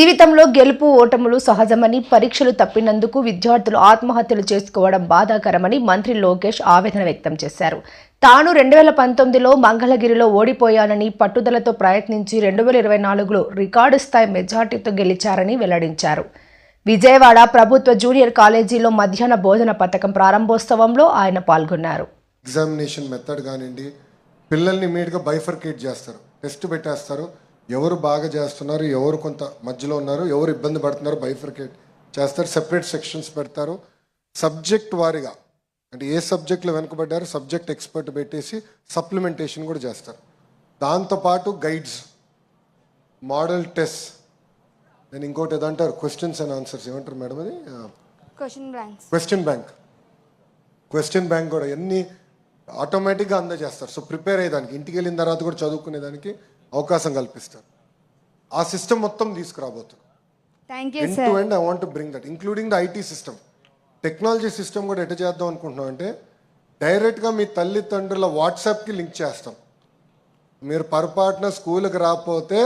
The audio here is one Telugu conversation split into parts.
జీవితంలో గెలుపు ఓటములు సహజమని పరీక్షలు తప్పినందుకు విద్యార్థులు ఆత్మహత్యలు చేసుకోవడం బాధాకరమని మంత్రి లోకేష్ ఆవేదన వ్యక్తం చేశారు. తాను రెండు వేల పంతొమ్మిదిలో మంగళగిరిలో ఓడిపోయానని పట్టుదలతో ప్రయత్నించి రెండు వేల ఇరవై నాలుగులో రికార్డు స్థాయి మెజార్టీతో గెలిచారని వెల్లడించారు. విజయవాడ ప్రభుత్వ జూనియర్ కాలేజీలో మధ్యాహ్న భోజన పథకం ప్రారంభోత్సవంలో ఆయన పాల్గొన్నారు. ఎగ్జామినేషన్ మెథడ్ కానివ్వండి పిల్లల్ని ఇమీడియట్గా బైఫర్కేట్ చేస్తారు టెస్ట్ పెట్టేస్తారు. ఎవరు బాగా చేస్తున్నారు ఎవరు కొంత మధ్యలో ఉన్నారు ఎవరు ఇబ్బంది పడుతున్నారు బైఫర్కేట్ చేస్తారు సెపరేట్ సెక్షన్స్ పెడతారు. సబ్జెక్ట్ వారిగా అంటే ఏ సబ్జెక్ట్లో వెనుకబడ్డారు సబ్జెక్ట్ ఎక్స్పర్ట్ పెట్టేసి సప్లిమెంటేషన్ కూడా చేస్తారు. దాంతోపాటు గైడ్స్ మోడల్ టెస్ట్ నేను ఇంకోటి ఏదో అంటారు క్వశ్చన్స్ అండ్ ఆన్సర్స్ ఏమంటారు మేడం అది? Question blanks question bank question bank కూడా ఎన్ని ఆటోమేటిక్గా అందజేస్తారు. సో ప్రిపేర్ అయ్యేదానికి ఇంటికి వెళ్ళిన తర్వాత కూడా చదువుకునేదానికి అవకాశం కల్పిస్తారు. ఆ సిస్టమ్ మొత్తం తీసుకురాబోతున్నారు thank you end to sir end I want bring that including the IT system technology system కూడా ఎట్ట చేద్దాం అనుకుంటున్నాం అంటే డైరెక్ట్గా మీ తల్లిదండ్రుల వాట్సాప్కి లింక్ చేస్తాం. మీరు పొరపాటున స్కూల్కి రాకపోతే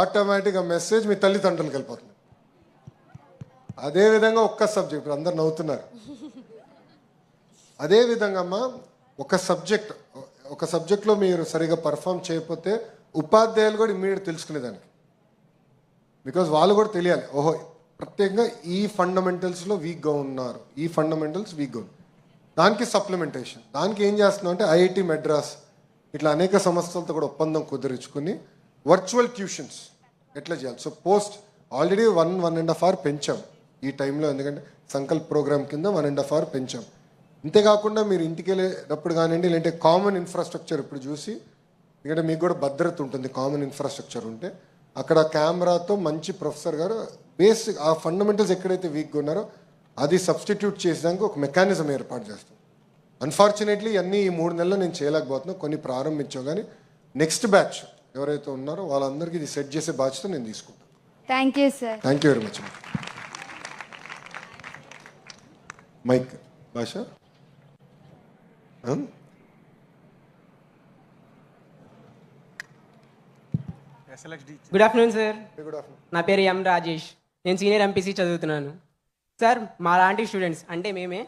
ఆటోమేటిక్గా మెసేజ్ మీ తల్లిదండ్రులకు వెళ్ళిపోతుంది. అదేవిధంగా ఒక్క సబ్జెక్ట్ ఇప్పుడు అందరు నవ్వుతున్నారు. అదేవిధంగా అమ్మా ఒక సబ్జెక్ట్ ఒక సబ్జెక్ట్లో మీరు సరిగా పర్ఫామ్ చేయకపోతే ఉపాధ్యాయులు కూడా ఇమ్మీడియట్ తెలుసుకునేదానికి. బికాజ్ వాళ్ళు కూడా తెలియాలి ఓహో ప్రత్యేకంగా ఈ ఫండమెంటల్స్లో వీక్గా ఉన్నారు ఈ ఫండమెంటల్స్ వీక్గా ఉన్నారు. దానికి సప్లిమెంటేషన్ దానికి ఏం చేస్తున్నాం అంటే ఐఐటి మెడ్రాస్ ఇట్లా అనేక సంస్థలతో కూడా ఒప్పందం కుదిరించుకుని వర్చువల్ ట్యూషన్స్ ఎట్లా చేయాలి? So post already one one and half hour పెంచాం ఈ టైంలో ఎందుకంటే సంకల్ప్ ప్రోగ్రామ్ కింద వన్ అండ్ హాఫ్ అవర్ పెంచాం. ఇంతేకాకుండా మీరు ఇంటికి వెళ్ళేటప్పుడు కానివ్వండి లేదంటే కామన్ ఇన్ఫ్రాస్ట్రక్చర్ ఇప్పుడు చూసి ఎందుకంటే మీకు కూడా భద్రత ఉంటుంది కామన్ ఇన్ఫ్రాస్ట్రక్చర్ ఉంటే. అక్కడ కెమెరాతో మంచి ప్రొఫెసర్ గారు బేసిక్ ఆ ఫండమెంటల్స్ ఎక్కడైతే వీక్గా ఉన్నారో అది సబ్స్టిట్యూట్ చేసేదానికి ఒక మెకానిజం ఏర్పాటు చేస్తాం. అన్ఫార్చునేట్లీ అన్నీ ఈ మూడు నెలలు నేను చేయలేకపోతున్నా కొన్ని ప్రారంభించాం కానీ నెక్స్ట్ బ్యాచ్ ఎవరైతే ఉన్నారో వాళ్ళందరికీ ఇది సెట్ చేసే బాధ్యత నేను తీసుకుంటాను. Thank you sir thank you very much mike భాష good afternoon sir good afternoon నా పేరు ఎం రాజేష్. నేను సీనియర్ ఎంపీసీ చదువుతున్నాను. సార్ మా లాంటి స్టూడెంట్స్ అంటే మేమే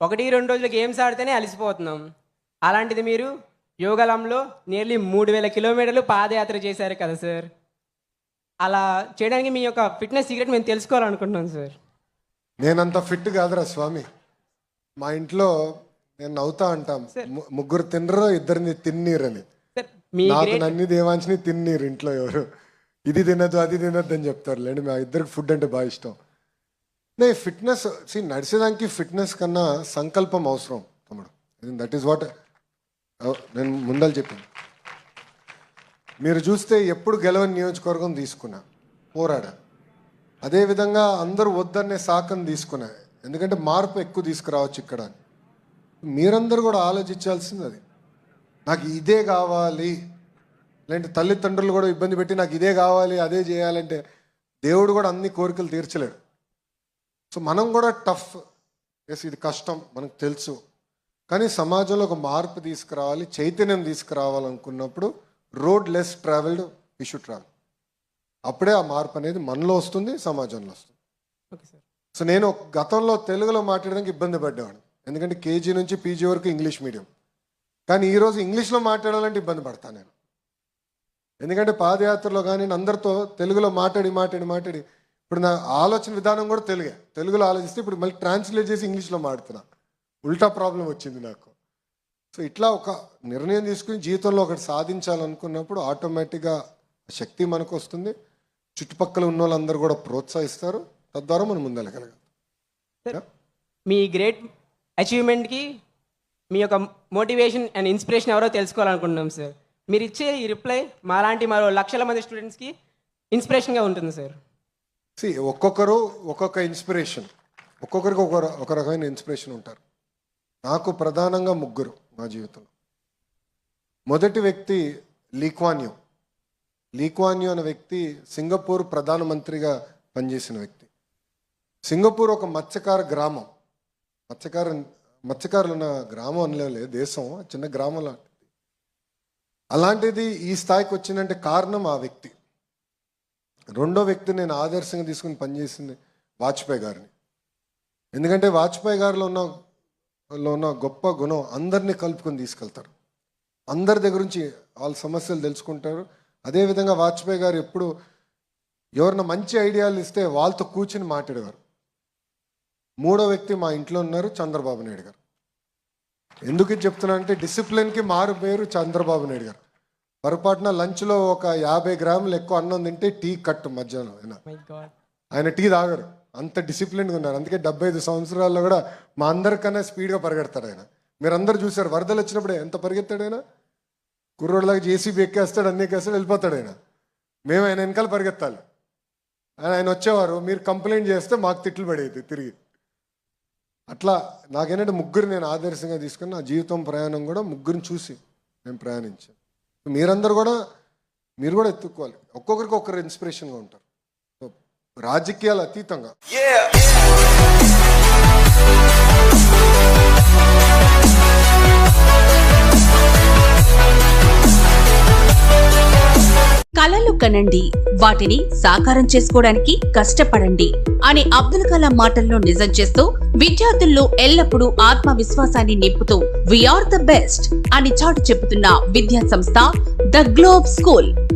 ఒకటి రెండు రోజులు గేమ్స్ ఆడితేనే అలసిపోతున్నాం. అలాంటిది మీరు యోగలంలో నియర్లీ మూడు వేల కిలోమీటర్లు పాదయాత్ర చేశారు కదా సార్ అలా చేయడానికి మీ యొక్క ఫిట్నెస్ సీక్రెట్ మేము తెలుసుకోవాలనుకుంటున్నాం సార్ నేనంత ఫిట్ కాదురా స్వామి. మా ఇంట్లో నేను నవ్వుతా అంటాం ముగ్గురు తినరు ఇద్దరిని తిన్నీరని. మీ నాకు నన్ని దేవాంశని తిన్నీరు ఇంట్లో ఎవరు. ఇది తినద్దు అది తినద్దు అని చెప్తారు లేండి మా ఇద్దరికి ఫుడ్ అంటే బాగా ఇష్టం. నే ఫిట్నెస్ సి నడిచేదానికి ఫిట్నెస్ కన్నా సంకల్పం అవసరం తమ్ముడు. దట్ ఈస్ వాట్ నేను ముందలు చెప్పింది. మీరు చూస్తే ఎప్పుడు గెలవని నియోజకవర్గం తీసుకున్నా పోరాడా. అదేవిధంగా అందరూ వద్దనే శాఖను తీసుకున్నా. ఎందుకంటే మార్పు ఎక్కువ తీసుకురావచ్చు ఇక్కడ. మీరందరూ కూడా ఆలోచించాల్సింది అది. నాకు ఇదే కావాలి. లేదంటే తల్లిదండ్రులు కూడా ఇబ్బంది పెట్టి నాకు ఇదే కావాలి అదే చేయాలంటే దేవుడు కూడా అన్ని కోరికలు తీర్చలేడు. సో మనం కూడా టఫ్. ఎస్ ఇది కష్టం మనకు తెలుసు. కానీ సమాజంలో ఒక మార్పు తీసుకురావాలి చైతన్యం తీసుకురావాలనుకున్నప్పుడు road less travelled should travel అప్పుడే ఆ మార్పు అనేది మనలో వస్తుంది సమాజంలో వస్తుంది. ఓకే సార్ సో నేను గతంలో తెలుగులో మాట్లాడడానికి ఇబ్బంది పడ్డేవాడు ఎందుకంటే కేజీ నుంచి పీజీ వరకు ఇంగ్లీష్ మీడియం. కానీ ఈరోజు ఇంగ్లీష్లో మాట్లాడాలంటే ఇబ్బంది పడతాను నేను. ఎందుకంటే పాదయాత్రలో కానీ అందరితో తెలుగులో మాట్లాడి మాట్లాడి మాట్లాడి. ఇప్పుడు నా ఆలోచన విధానం కూడా తెలుగే. తెలుగులో ఆలోచిస్తే ఇప్పుడు మళ్ళీ ట్రాన్స్లేట్ చేసి ఇంగ్లీష్లో మాడుతున్నా ఉల్టా ప్రాబ్లం వచ్చింది నాకు. సో ఇట్లా ఒక నిర్ణయం తీసుకుని జీవితంలో ఒకటి సాధించాలనుకున్నప్పుడు ఆటోమేటిక్గా శక్తి మనకు వస్తుంది చుట్టుపక్కల ఉన్న వాళ్ళందరూ కూడా ప్రోత్సహిస్తారు. తద్వారా మనం ముందెళ్ళగలగాలి మీ గ్రేట్ అచీవ్మెంట్కి మీ యొక్క మోటివేషన్ అండ్ ఇన్స్పిరేషన్ ఎవరో తెలుసుకోవాలనుకుంటున్నాం సార్ మీరు ఇచ్చే ఈ రిప్లై మాలాంటి మరో లక్షల మంది స్టూడెంట్స్కి ఇన్స్పిరేషన్గా ఉంటుంది సార్ సి ఒక్కొక్కరు ఒక్కొక్క ఇన్స్పిరేషన్ ఒక్కొక్కరికి ఒక ఒక రకమైన ఇన్స్పిరేషన్ ఉంటారు. నాకు ప్రధానంగా ముగ్గురు నా జీవితంలో. మొదటి వ్యక్తి లీక్వాన్యూ. లీక్వాన్యూ అనే వ్యక్తి సింగపూర్ ప్రధానమంత్రిగా పనిచేసిన వ్యక్తి. సింగపూర్ ఒక మత్స్యకార గ్రామం. మత్స్యకార మత్స్యకారులు ఉన్న గ్రామం అనలే దేశం చిన్న గ్రామం లాంటిది. అలాంటిది ఈ స్థాయికి వచ్చిందంటే కారణం ఆ వ్యక్తి. రెండో వ్యక్తి నేను ఆదర్శంగా తీసుకుని పనిచేసింది వాజ్పేయి గారిని. ఎందుకంటే వాజ్పేయి గారిలో ఉన్న లో ఉన్న గొప్ప గుణం అందరినీ కలుపుకొని తీసుకెళ్తారు. అందరి దగ్గర నుంచి వాళ్ళ సమస్యలు తెలుసుకుంటారు. అదేవిధంగా వాజ్పేయి గారు ఎప్పుడు ఎవరిన మంచి ఐడియాలు ఇస్తే వాళ్ళతో కూర్చుని మాట్లాడేవారు. మూడో వ్యక్తి మా ఇంట్లో ఉన్నారు చంద్రబాబు నాయుడు గారు. ఎందుకు చెప్తున్నా అంటే డిసిప్లిన్కి మారు పేరు చంద్రబాబు నాయుడు గారు. పొరపాటున లంచ్లో ఒక యాభై గ్రాములు ఎక్కువ అన్నం తింటే టీ కట్టు మధ్యాహ్నం ఆయన గాడ్ ఆయన టీ తాగరు. అంత డిసిప్లిన్గా ఉన్నారు. అందుకే డెబ్బై ఐదు సంవత్సరాల్లో కూడా మా అందరికన్నా స్పీడ్గా పరిగెడతాడు ఆయన. మీరు అందరు చూసారు వరదలు వచ్చినప్పుడు ఎంత పరిగెత్తాడు ఆయన? కుర్రోడ్లాగా జేసీబీ ఎక్కేస్తాడు అన్ని ఎక్కేస్తాడు వెళ్ళిపోతాడు ఆయన. మేము ఆయన వెనకాల పరిగెత్తాలి. ఆయన ఆయన వచ్చేవారు మీరు కంప్లైంట్ చేస్తే మాకు తిట్లు పడేది తిరిగి. అట్లా నాకేంటంటే ముగ్గురు నేను ఆదర్శంగా తీసుకుని నా జీవితం ప్రయాణం కూడా ముగ్గురిని చూసి నేను ప్రయాణించాను. మీరందరూ కూడా మీరు కూడా ఎత్తుక్కోవాలి. ఒక్కొక్కరికి ఒక్కరు ఇన్స్పిరేషన్గా ఉంటారు. రాజకీయాలు అతీతంగా. కలలు కనండి. వాటిని సాకారం చేసుకోవడానికి కష్టపడండి. అని అబ్దుల్ కలాం మాటల్లో నిజం చేస్తూ విద్యార్థుల్లో ఎల్లప్పుడూ ఆత్మవిశ్వాసాన్ని నింపుతూ వీఆర్ ద బెస్ట్ అని చాటు చెబుతున్న విద్యా సంస్థ ద గ్లోబ్ స్కూల్